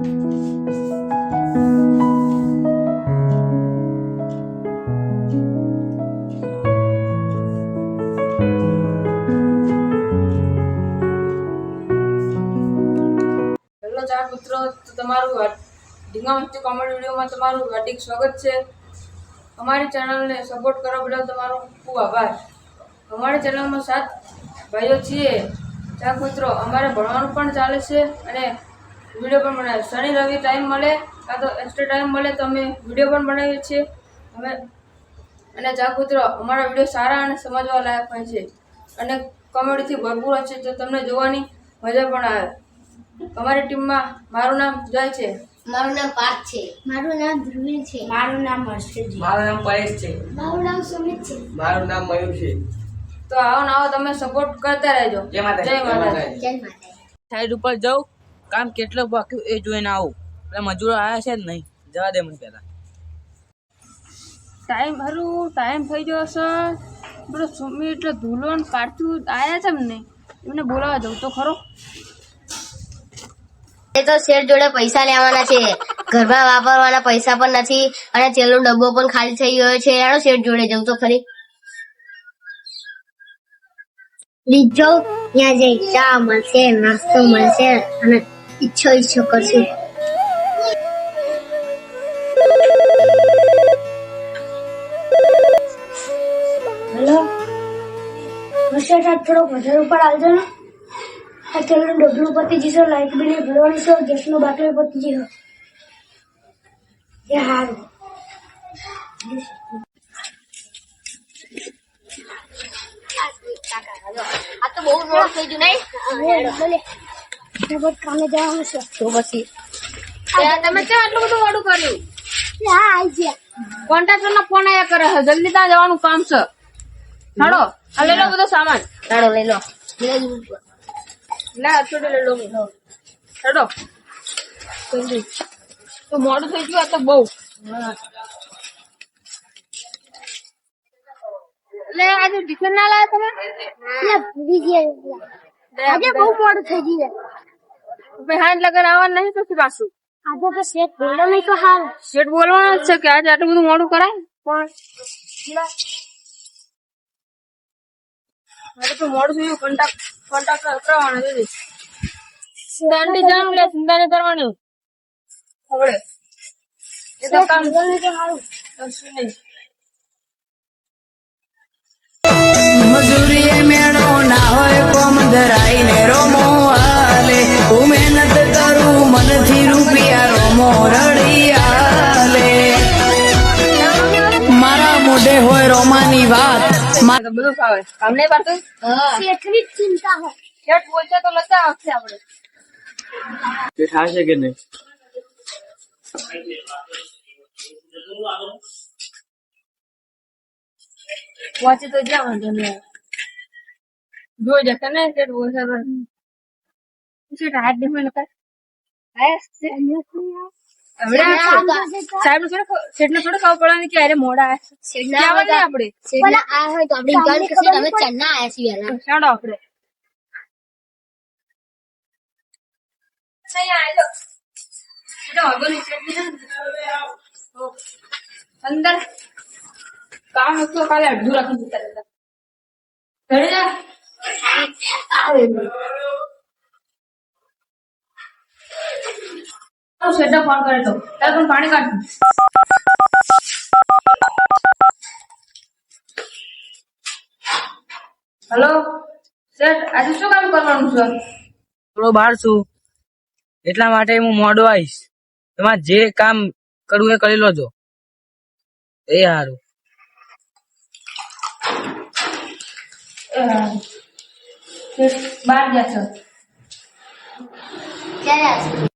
મિત્રો તમારું ઢીંગા મસ્તી કોમેડી તમારું હાર્દિક સ્વાગત છે. અમારી ચેનલને સપોર્ટ કરવા બદલ તમારો ખૂબ આભાર. અમારી ચેનલમાં સાત ભાઈઓ છીએ. ચાર મિત્રો, અમારે ભણવાનું પણ ચાલે છે અને વીડિયો પણ બનાવે શનિ રવિ ટાઈમ મળે કાં તો એક્સ્ટ્રા ટાઈમ મળે તો અમે વીડિયો પણ બનાવીએ છીએ. અમે અને જાગૃતરો અમારા વીડિયો સારા અને સમજવા લાયક હોય છે. અને કોમેડીથી ભરપૂર હશે તો તમને જોવાની મજા પણ આવે. અમારી ટીમમાં મારું નામ જય છે. મારું નામ પાર્થ છે. મારું નામ ધ્રુવી છે. મારું નામ હર્ષજી મારું નામ પરેશ છે. મારું નામ સુમિત છે. મારું નામ મયુર છે. તો આવો ને આવો તમે સપોર્ટ કરતા રહેજો. જય માતા જય માતા સાઈડ ઉપર જાઉં કામ કેટલું બાકી એ જોઈને આવું. એટલે મજૂરો આવ્યા છે જ નહીં. જવા દે મને પહેલાં ટાઈમ હારું ટાઈમ થઈ ગયો છે બધો સુમી એટલે ધૂલો ને પાર્થિવ આવ્યા છે ને એમને બોલાવા જવું તો ખરો. એ તો શેઠ જોડે પૈસા લેવાના છે. ઘરમાં વાપરવાના પૈસા પણ નથી અને તેલનો ડબ્બો પણ ખાલી થઈ ગયો છે. એનો શેઠ જોડે જવું તો ખરી. લીજો ત્યાં જઈ ચા મળશે નાસ્તો મળશે અને ઈચ્છો ઈચ્છો કરશું. હેલો? આજ થોડોક વધારે ઉપર આવજો ને. આ તેલનું ડબલું પતી જશે લાઇટ બિલ ભરવાની છે ગેસનું બાટલો પતી જશો એ હારું. આ તો બહુ મોડું થઈ ગયું નહીં? જબર કામે જવાનું છે. તો પછી? તમે ક્યાં આટલું બધું વાડું કર્યું? હા આવી ગયા. કોન્ટ્રાક્ટર નો ફોન આયા કરે છે જલ્દી ત્યાં જવાનું કામ છે. હાડો આ લઈ લો બધો સામાન. હાડો લઈ લો. ના છોડે લઈ લો હાડો. તો મોડું થઈ ગયું આ તો બહુ. આજે ના લાયા તમે? આજે બહુ મોડું થઈ ગયું હાથ લગન આવવાનું નહીં તો પાછું? આજે તો શેઠ બોલો નહીં તો હાલ. શેઠ બોલવાનો જ છે કે આજે આટલું બધું મોડું કરાય? પણ હવે તો મોડું થયું કરવાના લે સિંધાને કરવાનું. હવે. એ તો કામ. કરશું નહીં. મોઢે હોય રોમાની વાત. આ બધું ફાવે. કામ પાડતું શેઠની ચિંતા હોય શેઠ બોલશે તો લગતા આવશે આપણે. તે થશે કે નહીં? વાંચે તો જ્યાં વાંધો નહીં જોઈ જશે ને શેઠ બોલશે તો. શેઠ હાથ ડીમે નતા સાહેબ શેઠ ને થોડું ખબર પડવાની કે અરે મોડા આવ્યા હોય તો ચન્ના છીએ ચાલો આપણે અંદર કામ હતું કાલે અડધું રાખી દીધા ઘરે જા શેઠને ફોન કરે તો. તારે પણ પાણી કાઢ. હલો શેઠ આજે શું કામ કરવાનું છે? થોડો બહાર છું. એટલા માટે હું મોડો આવીશ. તમારે જે કામ કરવું એ કરી લોજો. એ સારું બહાર ગયા છો? ક્યારે આવશે?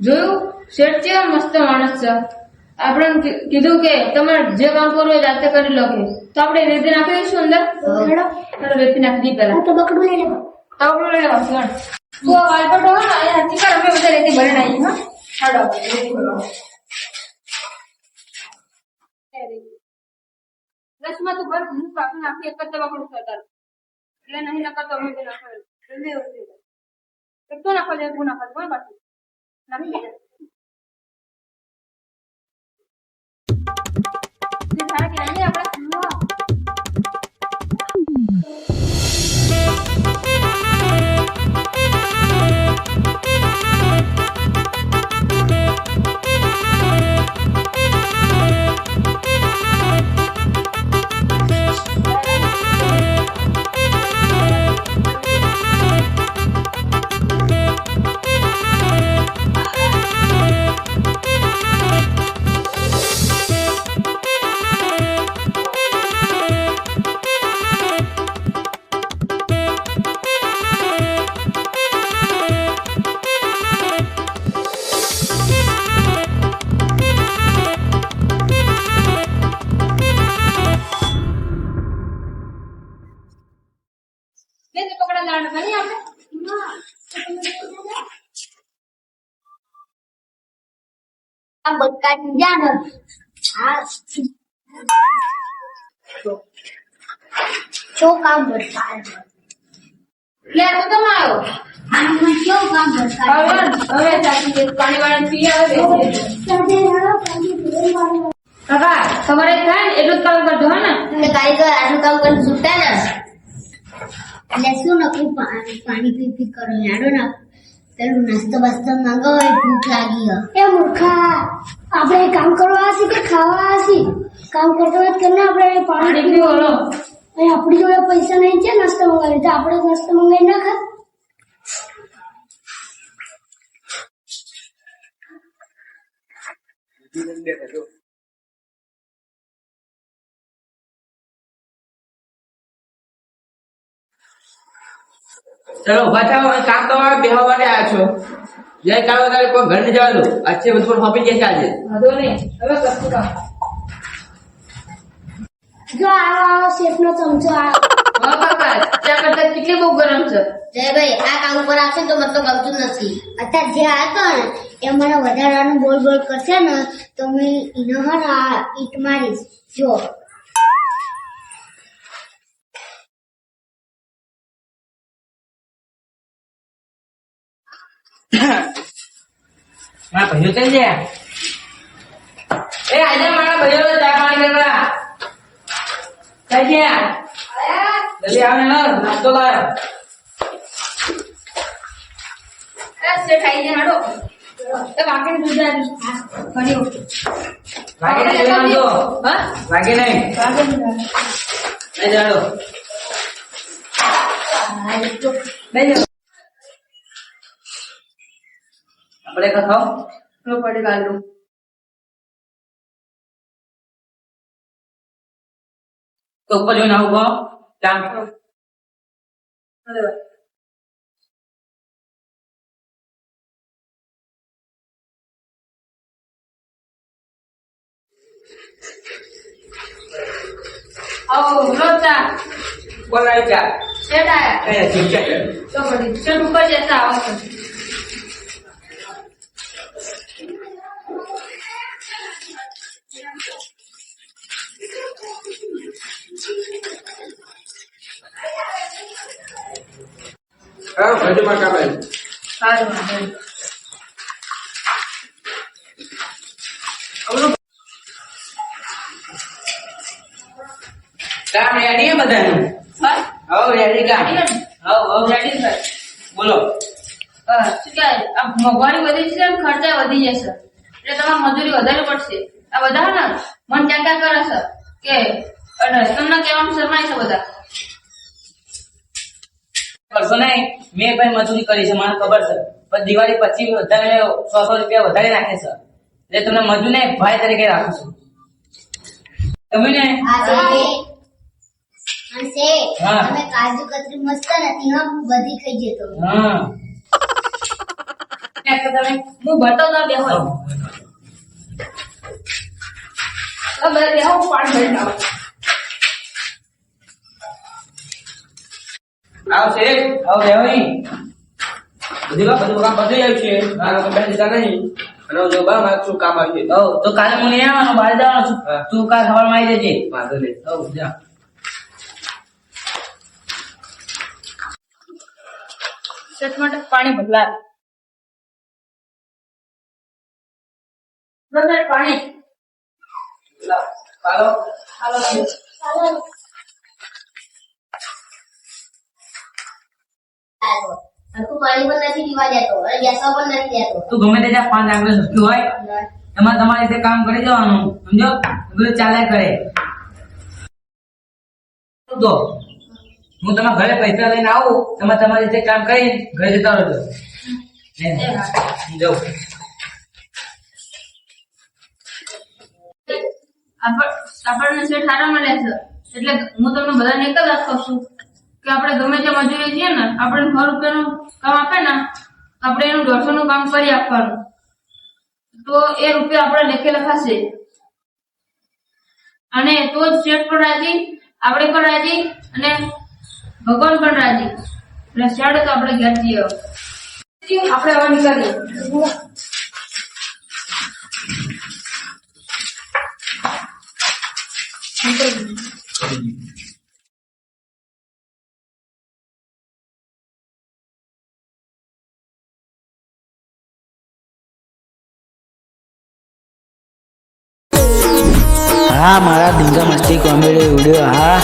જોયું? શેઠ કેવા મસ્ત માણસ છે. આપણે કીધું કે તમારે જે કામ કરવું એ જાતે કરી લો કે. તો આપણે રેતી નાખી દઈશું અંદર રેતી નાખી દી પહેલા. તો બકડું લઈ લેવા તો લઈ લેવા છે તું આ વાલપટો હોય ને હાથી કર અમે બધા રેતી ભરી નાખી હા? હાડો રેતી ભરવા દસમાં તું ભર હું કાપી નાખી એક જ દબાકડું સરકાર એટલે નહીં નકર તો અમે બી નાખવા જલ્દી જલ્દી એક તો નાખવા જાય નાખવા કોણ બાકી. નાખી દે આ બટકા જા ને હા જો લે તો તમે આવ્યો આમાં જો કામ હવે હવે ચાચી પાણી વાળી પી આવે કાકા તમારે થાય ને? એટલું જ કામ કરજો હે ને? કારીગર આટલું કામ કરી સુતા ને. એટલે શું નકરું પાણી પી પી કરો યાડો ને પેલું નાસ્તો બાસ્તો માંગો હોય ભૂખ લાગી એ મૂર્ખા આપણે કામ કરવા હશે કે ખાવા હશે કામ કરતા વાત કરીને આપણે પાણી પીવો? લો અને આપણી જોડે પૈસા નહીં છે નાસ્તો મંગાવી તો આપણે નાસ્તો મંગાવી ના ખા ચલો ઊભા થાઓ અને કામ કરવા બેહવા માટે આવ્યા છો. જય કાળો વધારે કોઈ ઘર નહીં જવા દો આજે બધું હોપી જશે આજે વાંધો નહીં. હવે કામ. જો આવો આવો શેફનો ચમચો આ હા કાકા ચા કરતા કેટલી બહુ ગરમ છે? જયભાઈ આ કામ ઉપર આવશે તો મતલબ ગમતું નથી. અત્યારે જે આ ને એ મને વધારાનું બોલ બોલ કરશે ને તો મેં એનો હર આ ઈટ મારીશ. જો. મારા ભાઈઓ ચાલી જાય એ આજે મારા ભાઈઓ ચા પાણી કરવા ચાલી ગયા જલ્દી આવે ને નાસ્તો લાવ એ શેઠ આઈ જાય હાડો એ વાકે દૂધ આવી કર્યો લાગે નહીં જોઈ આવજો. હા લાગે નહીં વાકે દૂધ આવી. નહીં જાડો બેજો આપણે ખાઓ લો પડે ગાલો તો ઉપર જોઈને આવું કહો કામ આવો લો ચા બોલાય ચા શેઠ આયા એ ઠીક છે તો પડી હા ઘરમાં કામ આવ્યું સારું. કામ રેડી બધાનું? હવ રેડી કામ હવ હવ રેડી સર બોલો. શું કહેવાય? આ મોંઘવારી વધી છે ને ખર્ચા વધી જશે. એટલે તમારે મજૂરી વધારે પડશે. આ બધા ને મન ટેકા કરે છે? કે કહેવાનું શરમાય છે બધા. કરશો નહીં? મેં ભાઈ મજૂરી કરી છે મને ખબર છે. પણ દિવાળી પછી વધારે સો સો રૂપિયા વધારે નાખે છે. એટલે તમને મજૂર ને ભાઈ તરીકે રાખું છું. તમે ને? કાજુ કતરી મસ્ત નથી હા હું બધી ખાઈ જતો હા. એક તો તમે હું બતાવતા બે હોય. હવે બેહો પાણી ભરી આવશે? આવ દેવઈ બધી વાત બધું કામ પતી આવ્યું છે. મારા તો બેસી નહીં. અને જો બા મારે શું કામ આવી છે? તો કાલે મને નહીં આવવાનું બહાર જવાનું છું. તું કાલ સવારમાં આવી જજે. વાંધો નહીં. હવ જા. પાણી બદલા બદલાય પાણી. હાલો. હાલો. આખું પાણી પણ નથી પીવા દેતો અને બેસવા પણ નથી દેતો તું ગમે તે જ્યાં પાંચ આંગળે ઝટક્યું હોય તમારે રીતે કામ કરી જવાનું સમજો? બધું ચાલ્યા કરે. તો હું તમારા ઘરે પૈસા લઈને આવું તમે તમારી રીતે કામ કરી ઘરે જતા રહેજો. હે, આપણને શેઠ સારા મળે છે એટલે હું તમને બધાને એક જ વાત કહું છું. કે આપણે ગમે તે મજૂરી છીએ ને, આપણે સો રૂપિયાનું કામ આપે ને, આપણે એનું દોઢસો નું કામ કરી આપવાનું. તો એ રૂપિયા આપણે લેખે લખાશે અને તો જ શેઠ પણ રાજી, આપણે પણ રાજી, અને ભગવાન પણ રાજી. એટલે શેઠ તો આપણે ઘેર જઈએ આપણે હવે નીકળીએ. નીકળી હા મારા ડીંગા મસ્તી કોમેડી વીડિયો હા.